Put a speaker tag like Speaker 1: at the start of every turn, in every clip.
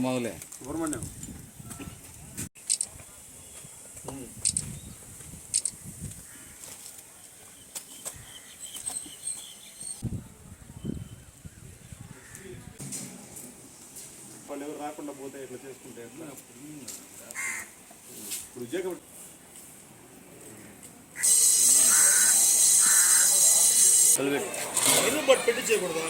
Speaker 1: మొదలే
Speaker 2: సుబ్రహ్మణ్యం వాళ్ళు ఎవరు రాకుండా పోతే ఇట్లా చేసుకుంటే? ఎట్లా ఇప్పుడు ఉద్యోగం ఇల్లు బట్టి పెట్టి చేయకూడదు?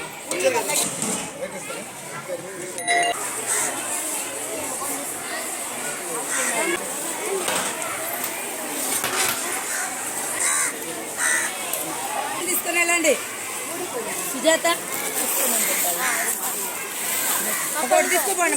Speaker 3: తీసుకుని వెళ్ళండి. సుజాత తీసుకోపోండి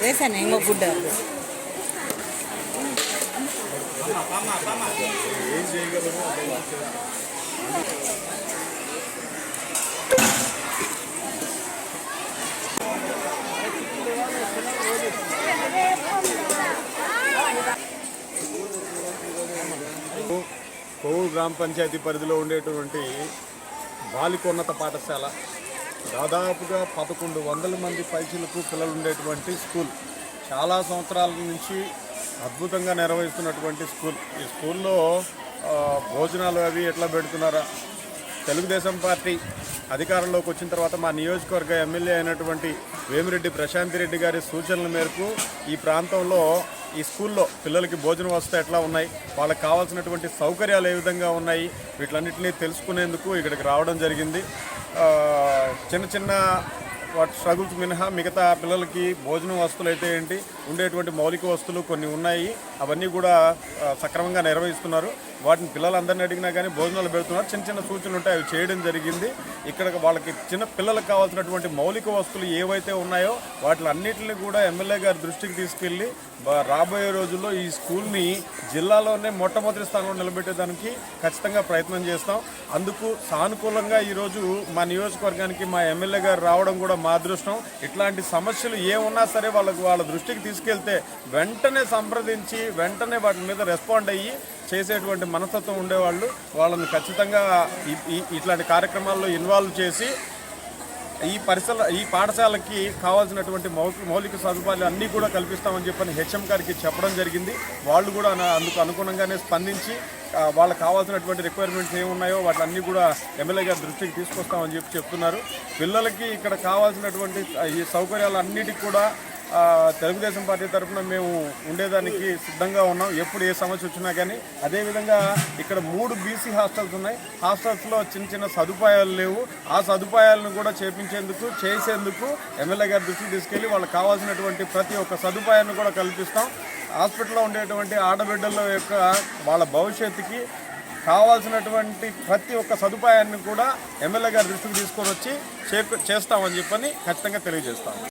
Speaker 3: వేసాను ఇంకో గుడ్డ
Speaker 2: ఏం చేయగలరు కోవూరు గ్రామ పంచాయతీ పరిధిలో ఉండేటువంటి బాలికోన్నత పాఠశాల. దాదాపుగా పదకొండు వందల మంది పైసలకు పిల్లలు ఉండేటువంటి స్కూల్. చాలా సంవత్సరాల నుంచి అద్భుతంగా నిర్వహిస్తున్నటువంటి స్కూల్. ఈ స్కూల్లో భోజనాలు అవి ఎట్లా పెడుతున్నారా? తెలుగుదేశం పార్టీ అధికారంలోకి వచ్చిన తర్వాత మా నియోజకవర్గ ఎమ్మెల్యే అయినటువంటి వేమిరెడ్డి ప్రశాంత్ రెడ్డి గారి సూచనల మేరకు ఈ ప్రాంతంలో ఈ స్కూల్లో పిల్లలకి భోజన వ్యవస్థ ఎట్లా ఉన్నాయి? వాళ్ళకి కావాల్సినటువంటి సౌకర్యాలు ఏ విధంగా ఉన్నాయి? వీటిలన్నింటినీ తెలుసుకునేందుకు ఇక్కడికి రావడం జరిగింది. చిన్న చిన్న వాటి స్ట్రగుల్స్ మినహా మిగతా పిల్లలకి భోజనం వస్తువులు అయితే ఏంటి? ఉండేటువంటి మౌలిక వస్తువులు కొన్ని ఉన్నాయి. అవన్నీ కూడా సక్రమంగా నిర్వహిస్తున్నారు. వాటిని పిల్లలందరినీ అడిగినా కానీ భోజనాలు పెడుతున్నారు. చిన్న చిన్న సూచనలు ఉంటాయి. అవి చేయడం జరిగింది. ఇక్కడ వాళ్ళకి చిన్న పిల్లలకు కావాల్సినటువంటి మౌలిక వస్తువులు ఏవైతే ఉన్నాయో వాటి అన్నింటిని కూడా ఎమ్మెల్యే గారి దృష్టికి తీసుకెళ్ళి రాబోయే రోజుల్లో ఈ స్కూల్ని జిల్లాలోనే మొట్టమొదటి స్థానంలో నిలబెట్టేదానికి ఖచ్చితంగా ప్రయత్నం చేస్తాం. అందుకు సానుకూలంగా ఈరోజు మా నియోజకవర్గానికి మా ఎమ్మెల్యే గారు రావడం కూడా మా అదృష్టం. ఇట్లాంటి సమస్యలు ఏమున్నా సరే వాళ్ళకు వాళ్ళ దృష్టికి తీసుకెళ్తే వెంటనే సంప్రదించి వెంటనే వాటి మీద రెస్పాండ్ అయ్యి చేసేటువంటి మనస్తత్వం ఉండేవాళ్ళు వాళ్ళని ఖచ్చితంగా ఇట్లాంటి కార్యక్రమాల్లో ఇన్వాల్వ్ చేసి ఈ పరిసర ఈ పాఠశాలకి కావాల్సినటువంటి మౌలిక మౌలిక సదుపాయాలు అన్నీ కూడా కల్పిస్తామని చెప్పని హెచ్ఎం గారికి చెప్పడం జరిగింది. వాళ్ళు కూడా అందుకు అనుగుణంగానే స్పందించి వాళ్ళకి కావాల్సినటువంటి రిక్వైర్మెంట్స్ ఏమున్నాయో వాటిని కూడా ఎమ్మెల్యే గారి దృష్టికి తీసుకొస్తామని చెప్పి చెప్తున్నారు. పిల్లలకి ఇక్కడ కావాల్సినటువంటి ఈ సౌకర్యాలు అన్నిటికి కూడా తెలుగుదేశం పార్టీ తరఫున మేము ఉండేదానికి సిద్ధంగా ఉన్నాం. ఎప్పుడు ఏ సమస్య వచ్చినా కానీ. అదేవిధంగా ఇక్కడ మూడు బీసీ హాస్టల్స్ ఉన్నాయి. హాస్టల్స్లో చిన్న చిన్న సదుపాయాలు లేవు. ఆ సదుపాయాలను కూడా చేపించేందుకు చేసేందుకు ఎమ్మెల్యే గారి దృష్టికి తీసుకెళ్ళి వాళ్ళకి కావాల్సినటువంటి ప్రతి ఒక్క సదుపాయాన్ని కూడా కల్పిస్తాం. హాస్పిటల్లో ఉండేటువంటి ఆడబిడ్డల యొక్క వాళ్ళ భవిష్యత్తుకి కావాల్సినటువంటి ప్రతి ఒక్క సదుపాయాన్ని కూడా ఎమ్మెల్యే గారి దృష్టికి తీసుకొని వచ్చి చేస్తామని చెప్పని ఖచ్చితంగా తెలియజేస్తాం.